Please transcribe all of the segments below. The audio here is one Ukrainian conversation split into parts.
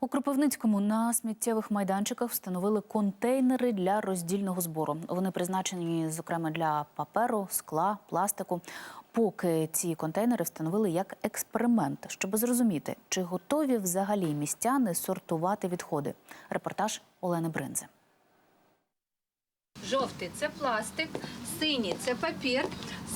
У Кропивницькому на сміттєвих майданчиках встановили контейнери для роздільного збору. Вони призначені, зокрема, для паперу, скла, пластику. Поки ці контейнери встановили як експеримент, щоб зрозуміти, чи готові взагалі містяни сортувати відходи. Репортаж Олени Бринзи. Жовтий це пластик, синій це папір,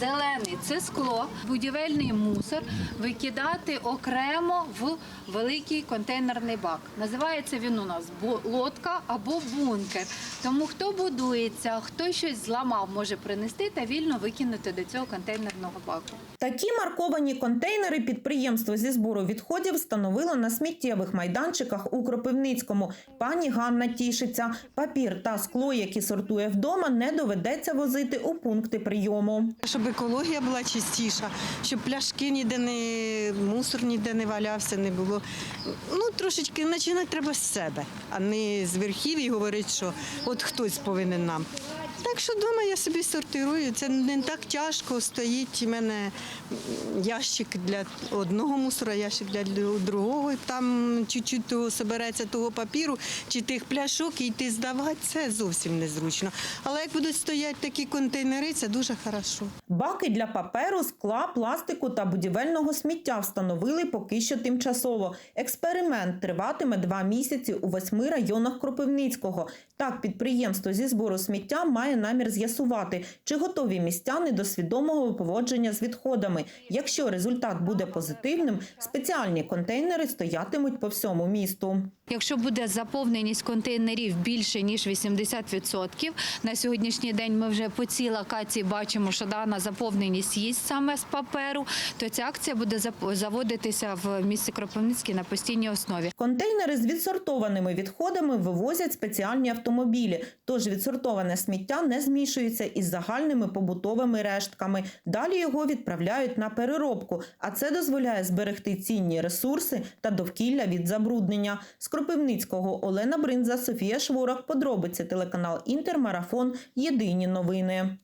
зелений це скло, будівельний мусор викидати окремо в великий контейнерний бак. Називається він у нас лодка або бункер. Тому хто будується, хто щось зламав, може принести та вільно викинути до цього контейнерного баку. Такі марковані контейнери підприємство зі збору відходів встановило на сміттєвих майданчиках у Кропивницькому. Пані Ганна тішиться. Папір та скло, які сортує вдома, не доведеться возити у пункти прийому. Щоб екологія була чистіша, щоб пляшки ніде не мусор ніде не валявся, не було. Ну трошечки починати треба з себе, а не з верхів і говорити, що от хтось повинен нам. Так що вдома я собі сортирую. Це не так тяжко. Стоїть у мене ящик для одного мусора, ящик для другого. Там чуть-чуть того собереться того папіру чи тих пляшок і йти здавати. Це зовсім незручно. Але як будуть стояти такі контейнери, це дуже хорошо. Баки для паперу, скла, пластику та будівельного сміття встановили поки що тимчасово. Експеримент триватиме два місяці у восьми районах Кропивницького. Так, підприємство зі збору сміття має намір з'ясувати, чи готові містяни до свідомого поводження з відходами. Якщо результат буде позитивним, спеціальні контейнери стоятимуть по всьому місту. Якщо буде заповненість контейнерів більше ніж 80%, на сьогоднішній день ми вже по цій локації бачимо, що дана заповненість є саме з паперу, то ця акція буде заводитися в місті Кропивницький на постійній основі. Контейнери з відсортованими відходами вивозять спеціальні автомобілі, тож відсортоване сміття не змішується із загальними побутовими рештками. Далі його відправляють на переробку, а це дозволяє зберегти цінні ресурси та довкілля від забруднення. З Кропивницького Олена Бринза, Софія Шворах. Подробиці телеканал Інтермарафон. Єдині новини.